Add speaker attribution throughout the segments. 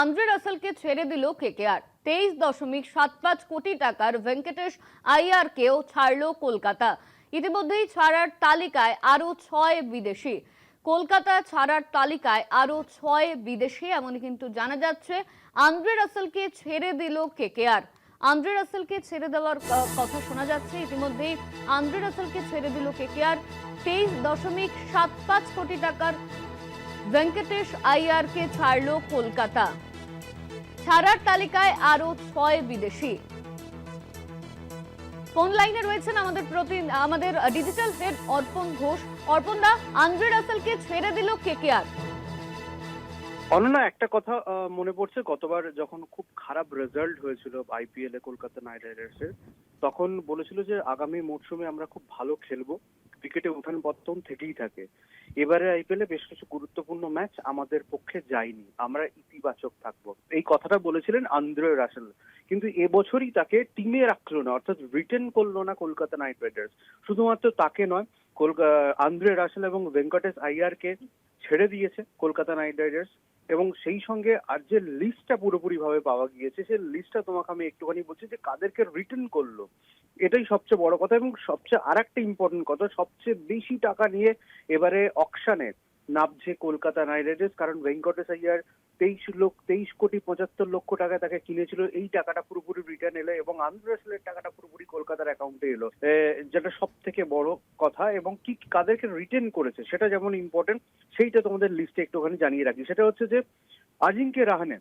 Speaker 1: Andre রাসেলকে ছেড়ে দিল KKR. তেইশ দশমিক সাত পাঁচ কোটি টাকার ভেঙ্কটেশ আইয়ারকেও ছাড়ল কলকাতা। ইতিমধ্যেই ছাড়ার তালিকায় আরও ছয় বিদেশি। কলকাতা ছাড়ার তালিকায় আরও ছয় বিদেশি, এমনই কিন্তু জানা যাচ্ছে। আন্দ্রে রাসেলকে ছেড়ে দিল কেকেআর। আন্দ্রে রাসেলকে ছেড়ে দেওয়ার কথা শোনা যাচ্ছে। ইতিমধ্যেই আন্দ্রে রাসেলকে ছেড়ে দিল কেকেআর। তেইশ দশমিক সাত পাঁচ কোটি টাকার ভেঙ্কটেশ আইয়ারকে ছাড়ল কলকাতা। ছাড়ার তালিকায় আরও ছয় বিদেশি। ফোন লাইনে রয়েছেন আমাদের প্রতি আমাদের ডিজিটাল হেড অর্পণ ঘোষ। অর্পণ দা, আন্দ্রে রাসেলকে ছেড়ে দিল কেকেআর।
Speaker 2: অনন্যা, একটা কথা মনে পড়ছে, গতবার যখন খুব খারাপ রেজাল্ট হয়েছিল আইপিএল এ কলকাতা নাইট রাইডার্স এর তখন বলেছিল যে আগামী মরশুমে আমরা খুব ভালো খেলব। পতন থেকেই থাকে। এবারে আইপিএল এ বেশ কিছু গুরুত্বপূর্ণ ম্যাচ আমাদের পক্ষে যায়নি। আমরা ইতিবাচক থাকব। এই কথাটা বলেছিলেন আন্দ্রে রাসেল কিন্তু এবছরই তাকে টিমে রাখল না অর্থাৎ রিটেন করল না কলকাতা নাইট রাইডার্স। শুধুমাত্র তাকে নয় কলকাতা আন্দ্রে রাসেল এবং ভেঙ্কটেশ আইয়ারকে ছেড়ে দিয়েছে কলকাতা নাইট রাইডার্স। এবং সেই সঙ্গে আর যে লিস্টটা পুরোপুরি ভাবে পাওয়া গিয়েছে, সেই লিস্টটা তোমাকে আমি একটুখানি বলছি যে কাদেরকে রিটার্ন করল, এটাই সবচেয়ে বড় কথা এবং সবচেয়ে আর একটা ইম্পর্টেন্ট কথা, সবচেয়ে বেশি টাকা নিয়ে এবারে অকশনে নামছে কলকাতা নাইট রাইডার্স, কারণ ভেঙ্কটেশ আইয়ার তেইশ লক্ষ তেইশ কোটি পঁচাত্তর লক্ষ টাকা তাকে কিনেছিল। এই টাকাটা পুরোপুরি রিটার্ন এলো এবং আন্দ্রাসেলের টাকাটা পুরোপুরি কলকাতার অ্যাকাউন্টে এলো। যেটা সব থেকে বড় কথা এবং কি কাদেরকে রিটার্ন করেছে সেটা যেমন ইম্পর্টেন্ট সেইটা তোমাদের লিস্টে একটুখানি জানিয়ে রাখি। সেটা হচ্ছে যে আজিঙ্কে রাহানে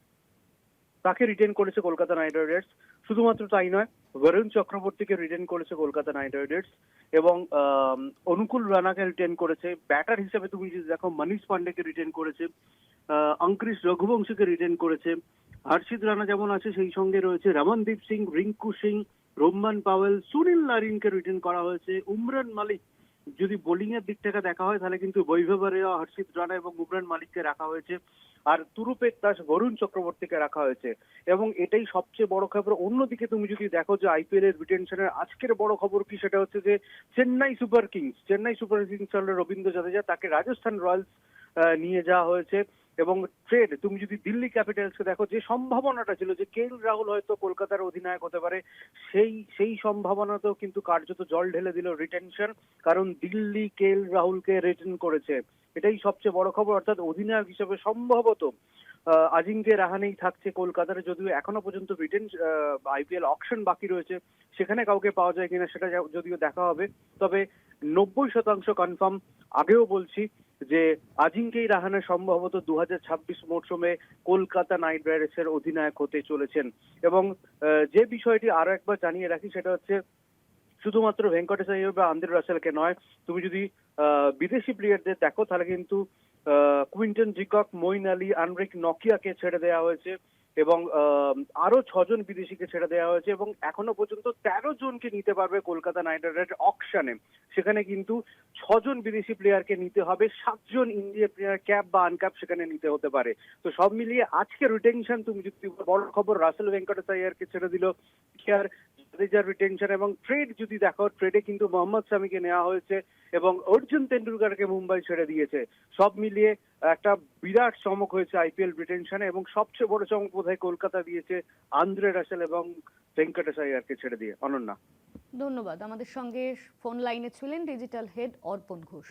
Speaker 2: তাকে রিটেন করেছে কলকাতা নাইট রাইডার্স। শুধুমাত্র তাই নয় বরুণ চক্রবর্তীকে রিটেন করেছে কলকাতা নাইট রাইডার্স এবং অনুকূল রানাকে রিটেন করেছে। ব্যাটার হিসেবে তুমি যদি দেখো মনীষ পান্ডেকে রিটেন করেছে আহ, অঙ্করিশ রঘুবংশীকে রিটেন করেছে। হর্ষিত রানা যেমন আছে সেই সঙ্গে রয়েছে রমনদীপ সিং রিঙ্কু সিং রোমান পাওয়েল সুনীল নারিনকে রিটেন করা হয়েছে। উমরান মালিক যদি বোলিং এর দিক থেকে দেখা হয়, তাহলে কিন্তু বৈভব হর্ষিত রানা এবং উমরান মালিককে রাখা হয়েছে। আর তুরুপের দাস বরুণ চক্রবর্তীকে রাখা হয়েছে। এবং এটাই সবচেয়ে বড় খবর। অন্যদিকে তুমি যদি দেখো যে আইপিএল এর রিটেনশনের আজকের বড় খবর কি, সেটা হচ্ছে যে Chennai Super Kings, Chennai Super Kings Ravindra Jadeja. তাকে রাজস্থান রয়্যালস নিয়ে যাওয়া হয়েছে। এবং ট্রেড তুমি যদি দিল্লি ক্যাপিটালসকে দেখো, যে সম্ভাবনাটা ছিল যে কেল রাহুল হয়তো কলকাতার অধিনায়ক হতে পারে, সেই সেই সম্ভাবনাতেও কিন্তু কার্যত জল ঢেলে দিল রিটেনশন কারণ দিল্লি কেল রাহুলকে রিটেন করেছে। এটাই সবচেয়ে বড় খবর, অর্থাৎ অধিনায়ক হিসেবে সম্ভবত আজিঙ্কে রাহানেই থাকছে কলকাতার, যদিও এখনও পর্যন্ত রিটেন আইপিএল অকশন বাকি রয়েছে, সেখানে কাউকে পাওয়া যায় কিনা সেটা যদিও দেখা হবে। তবে নব্বই শতাংশ কনফার্ম আগেও বলছি যে আজিঙ্কেই রাহানে সম্ভবত দু হাজার ছাব্বিশ মরশুমে কলকাতা নাইট রাইডার্সের অধিনায়ক হতে চলেছেন। এবং যে বিষয়টি আরও একবার জানিয়ে রাখি সেটা হচ্ছে শুধুমাত্র ভেঙ্কটেশ আইয়ার বা আন্দ্রে রাসেলকে নয়, তুমি যদি বিদেশি প্লেয়ারদের দেখো তাহলে কিন্তু Quinton de Kock, Moeen Ali, Anrich নকিয়াকে ছেড়ে দেওয়া হয়েছে। এবং আরও ছজন বিদেশিকে ছেড়ে দেওয়া হয়েছে এবং এখনও পর্যন্ত তেরো জনকে নিতে পারবে কলকাতা নাইট রাইডার্স অকশনে। সেখানে কিন্তু ছজন বিদেশি প্লেয়ারকে নিতে হবে, সাতজন ইন্ডিয়া প্লেয়ার ক্যাপ বা আনক্যাপ সেখানে নিতে হতে পারে। তো সব মিলিয়ে আজকে রিটেনশন তুমি যদি বড় খবর, রাসেল ভেঙ্কটেশ আইয়ারকে ছেড়ে দিল কেয়ার রিজার্ভ রিটেনশন এবং ট্রেড যদি দেখো, ট্রেডে কিন্তু মোহাম্মদ শামিকে নেওয়া হয়েছে এবং অর্জুন তেন্ডুলকারকে মুম্বাই ছেড়ে দিয়েছে। সব মিলিয়ে একটা বিরাট চমক হয়েছে আইপিএল রিটেনশনে এবং সবচেয়ে বড় চমক বোধহয় কলকাতা দিয়েছে আন্দ্রে রাসেল এবং ভেঙ্কটেশ আয়ারকে ছেড়ে দিয়ে। অনন্যা।
Speaker 1: ধন্যবাদ। আমাদের সঙ্গে ফোন লাইনে ছিলেন ডিজিটাল হেড অর্পণ ঘোষ।